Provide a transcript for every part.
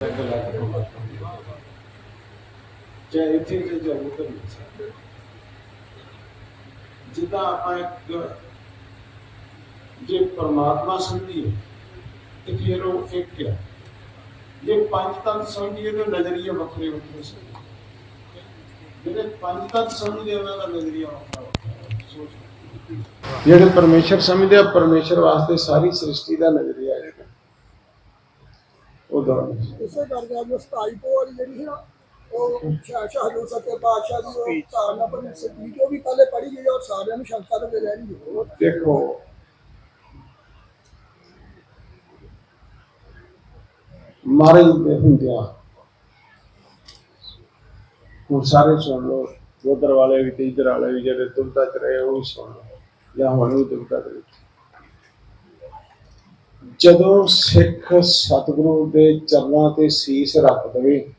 ਲੱਖ ਇੱਥੇ ਜੇ ਜਾਊ ਤਾਂ ਜਿੱਦਾਂ ਆਪਾਂ ਇੱਕ ਜੇ ਪਰਮਾਤਮਾ ਸਮਝੀਏ ਤੇ ਫਿਰ ਉਹ ਇੱਕ ਹੈ। ਜੇ ਪੰਜ ਤੱਤ ਸਮਝੀਏ ਤਾਂ ਨਜ਼ਰੀਆ ਵੱਖਰੇ ਵੱਖਰੇ ਸੀ ਜਿਹੜੇ ਪੰਜ ਤੱਤ ਸਮਝਦੇ ਉਹਨਾਂ ਦਾ ਨਜ਼ਰੀਆ ਵੱਖਰਾ ਵੱਖਰਾ ਹੈ। ਜਿਹੜੇ ਪਰਮੇਸ਼ਰ ਸਮਝਦੇ ਆ, ਪਰਮੇਸ਼ਰ ਵਾਸਤੇ ਸਾਰੀ ਸ੍ਰਿਸ਼ਟੀ ਦਾ ਨਜ਼ਰੀਆ ਹੈ ਉਹ ਦੋਨੋਂ ਇਸੇ ਕਰਕੇ ਅੱਜ ਸਤਾਈ ਤੋਂ ਵਾਲੀ ਜਿਹੜੀ ਸੀ ਨਾ ਉਹ ਸ਼ਾਹ ਸ਼ਾਹ ਹਜ਼ੂਰ ਸੱਚੇ ਪਾਤਸ਼ਾਹ ਦੀ ਉਹ ਧਾਰਨਾ ਪਰ ਸਪੀਚ ਉਹ ਵੀ ਪਹਿਲੇ ਪੜ੍ਹੀ ਗਈ ਔਰ ਸਾਰਿਆਂ ਨੂੰ ਸ਼ੰਕਾ ਦੇ ਵਿੱਚ ਰਹਿ ਰਹੀ ਹੈ ਦੇਖੋ। ਮਾਰੇ ਦੇ ਹੁੰਦਿਆਂ ਸਾਰੇ ਸੁਣ ਲਓ ਉਧਰ ਵਾਲੇ ਵੀ ਤੇ ਇਧਰ ਵਾਲੇ ਵੀ ਜਿਹੜੇ ਦੁਬਦਾ ਚ ਰਹੇ ਉਹ ਵੀ ਸੁਣ ਲਓ। ਜਾਂ ਹੁਣ ਵੀ ਦੁਬਦਾ ਦੇ ਵਿੱਚ। ਜਦੋਂ ਸਿੱਖ ਸਤਿਗੁਰੂ ਦੇ ਚਰਨਾਂ ਤੇ ਸੀਸ ਰੱਖ ਦੇਵੇ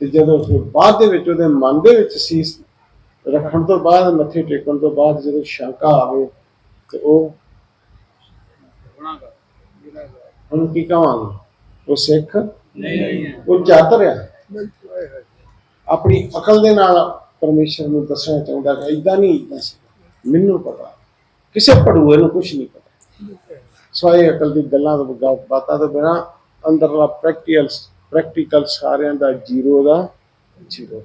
ਤੇ ਜਦੋਂ ਫਿਰ ਬਾਅਦ ਦੇ ਵਿੱਚ ਉਹਦੇ ਮਨ ਦੇ ਵਿੱਚ ਸੀਸ ਰੱਖਣ ਤੋਂ ਬਾਅਦ ਮੱਥੇ ਟੇਕਣ ਤੋਂ ਬਾਅਦ ਜਦੋਂ ਸ਼ੰਕਾ ਆਵੇ ਤੇ ਉਹ ਹੁਣ ਕੀ ਕਹਾਂਗੇ? ਉਹ ਸਿੱਖ? ਨਹੀਂ ਉਹ ਚਾਤਰ ਆ। ਆਪਣੀ ਅਕਲ ਦੇ ਨਾਲ ਪਰਮੇਸ਼ਰ ਨੂੰ ਦੱਸਣਾ ਚਾਹੁੰਦਾ ਕਿ ਇਦਾਂ ਨਹੀਂ ਇਦਾਂ ਸੀ ਮੈਨੂੰ ਪਤਾ। ਕਿਸੇ ਪੜੂਏ ਨੂੰ ਕੁਝ ਨਹੀਂ ਪਤਾ। ਸਵਾਏ ਅਕਲ ਦੀ ਗੱਲਾਂ ਤੋਂ ਬਾਤਾਂ ਤੋਂ ਬਿਨਾ ਅੰਦਰਲਾ ਪ੍ਰੈਕਟੀਕਲ ਪ੍ਰੈਕਟੀਕਲ ਸਾਰਿਆਂ ਦਾ ਜ਼ੀਰੋ ਦਾ ਜ਼ੀਰੋ।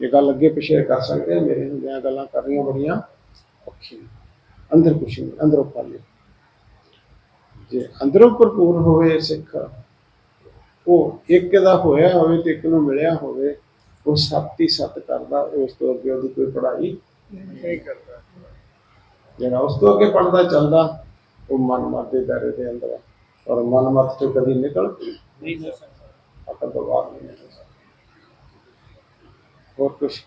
ਇਹ ਗੱਲ ਅੱਗੇ ਪਿਛੇ ਕਰ ਸਕਦੇ ਆ ਮੇਰੇ ਹੁੰਦਿਆਂ ਗੱਲਾਂ ਕਰਨੀਆਂ ਬੜੀਆਂ ਔਖੀਆਂ। ਅੰਦਰ ਕੁਛ ਨਹੀਂ, ਅੰਦਰੋਂ ਖਾਲੀ ਜੇ ਅੰਦਰੋਂ ਭਰਪੂਰ ਹੋਵੇ ਸਿੱਖ, ਉਹ ਇੱਕ ਦਾ ਹੋਇਆ ਹੋਵੇ ਤੇ ਇੱਕ ਨੂੰ ਮਿਲਿਆ ਹੋਵੇ, ਉਹ ਸੱਤ ਹੀ ਸੱਤ ਕਰਦਾ, ਉਸ ਤੋਂ ਅੱਗੇ ਉਹਦੀ ਕੋਈ ਪੜ੍ਹਾਈ ਨਹੀਂ ਕਰਦਾ ਜਿਹੜਾ ਉਸ ਤੋਂ ਅੱਗੇ ਪੜਦਾ ਚੱਲਦਾ ਉਹ ਮਨ ਮਤ ਦੇ ਦਾਇਰੇ ਦੇ ਅੰਦਰ ਹੈ। ਔਰ ਮਨ ਮਤ ਤੋਂ ਕਦੀ ਨਿਕਲ ਨਹੀਂ। ਹੋ ਸਕਦਾ। ਅਕਲ ਤੋਂ ਬਾਹਰ ਨਹੀਂ ਨਿਕਲ ਸਕਦਾ। ਹੋਰ ਕੁਛ?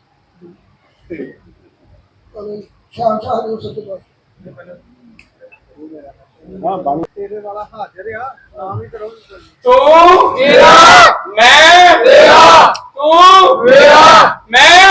ਕਦੇ ਸ਼ਾਹ ਸੱਚੇ ਪਾਤਸ਼ਾਹ ਹਾਂ ਬਾਣੀ ਤੇਰੇ ਵਾਲਾ ਹਾਜ਼ਰ ਆ ਤਾਂ ਵੀ ਕਰੋ ਤੂੰ ਮੇਰਾ ਮੈਂ ਤੇਰਾ ਤੂੰ ਮੇਰਾ ਮੈਂ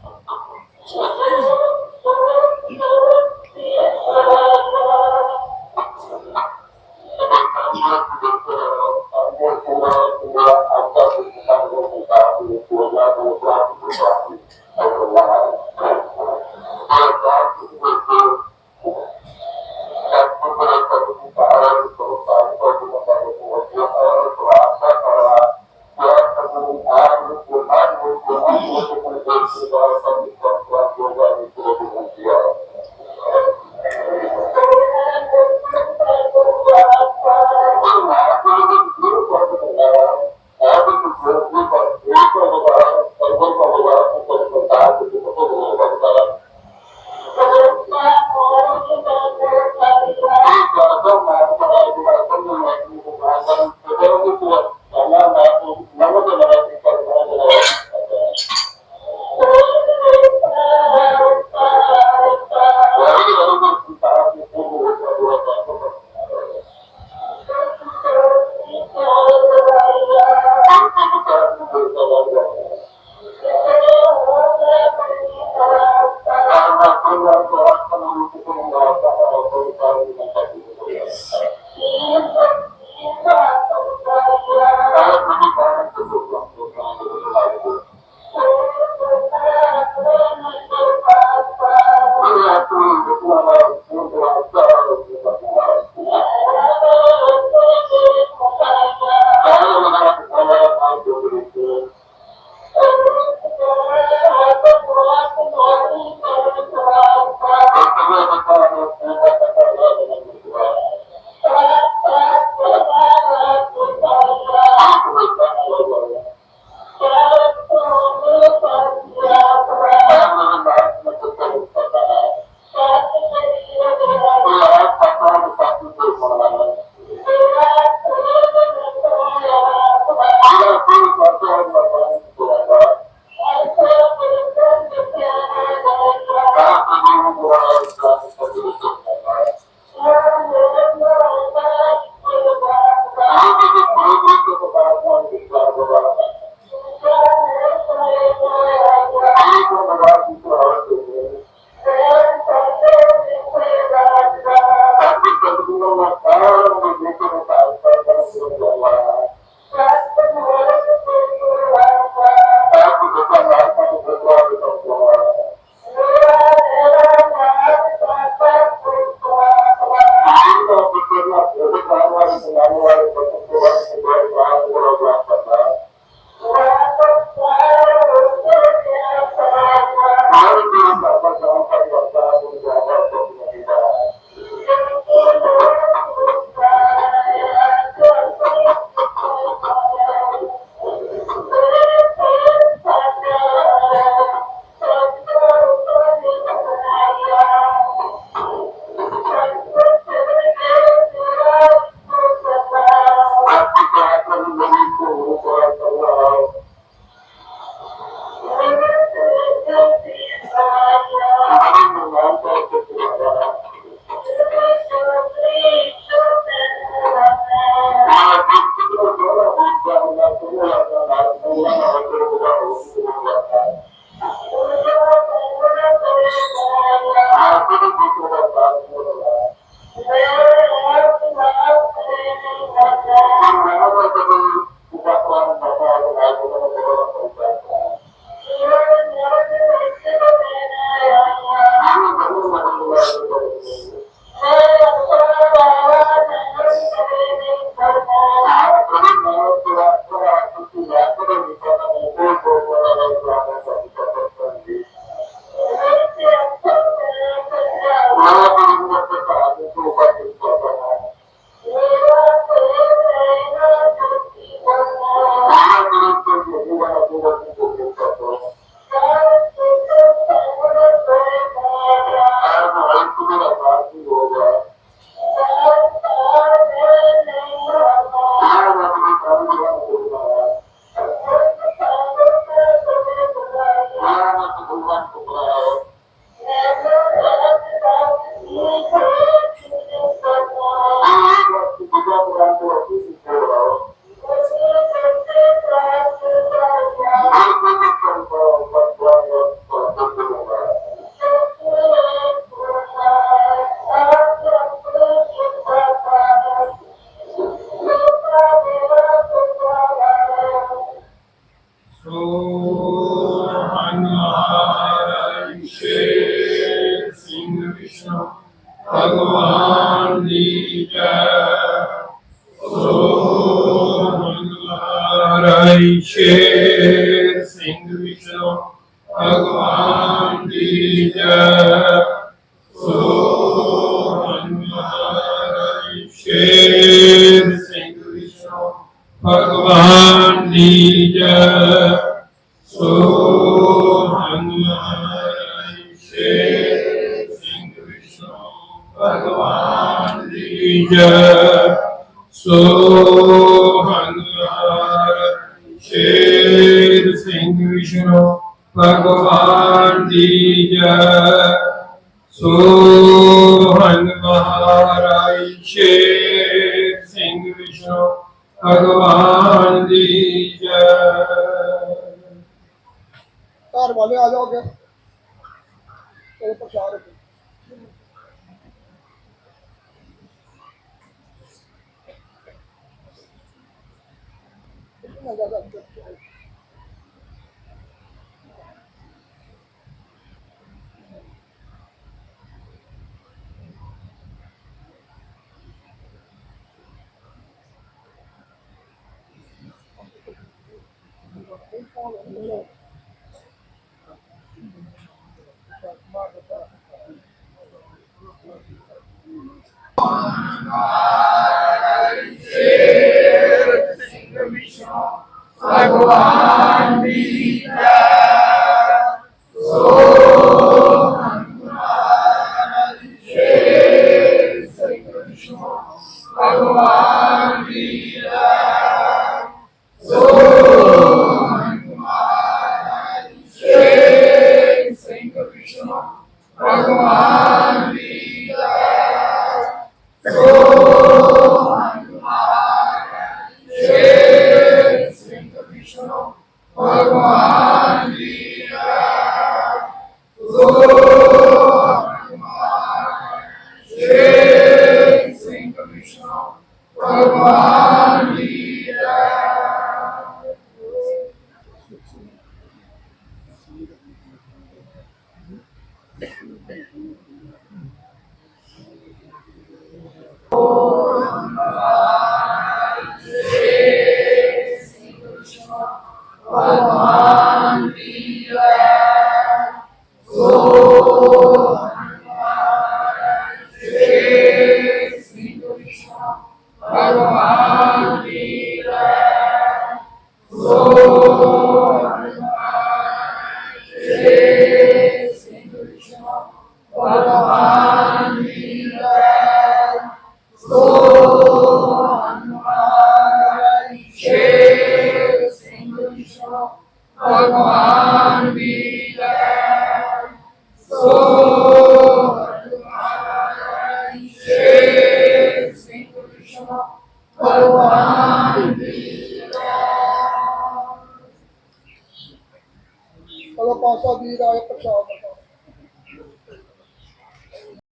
Thank you. الله ਭਗਵਾਨ ਦੀ ਜੈ ਸੋ ਹਨੂਮਾਨ ਸ਼ੇਰ ਸਿੰਘ ਵਿਸ਼ਨੂੰ ਭਗਵਾਨ ਦੀ ਜੈ। ਸੋ ਹਨੂਮਾਨ ਸ਼ੇਰ ਸਿੰਘ ਵਿਸ਼ਨੂੰ ਭਗਵਾਨ ਦੀ ਜੈ। ਘਰ ਵਾਲੇ ਆ ਜਾਓਗੇ ਇਹ ਪ੍ਰਸ਼ਾਦ ਹੈ। ਭਗਵਾਨ ਦੀ ਜੈ ਭਗਵਾਨ ਦੀ ਜੈ Lord, ਭਗਵਾਨ ਦੀ ਜੈ ਸੋ ਹਨੂਮਾਨ ਸ਼ੇਰ ਸਿੰਘ ਵਿਸ਼ਨੂੰ ਭਗਵਾਨ ਦੀ ਚਲੋ ਪਾਸਾ ਦੀ ਰਾਏ ਪ੍ਰਸ਼ਾਦ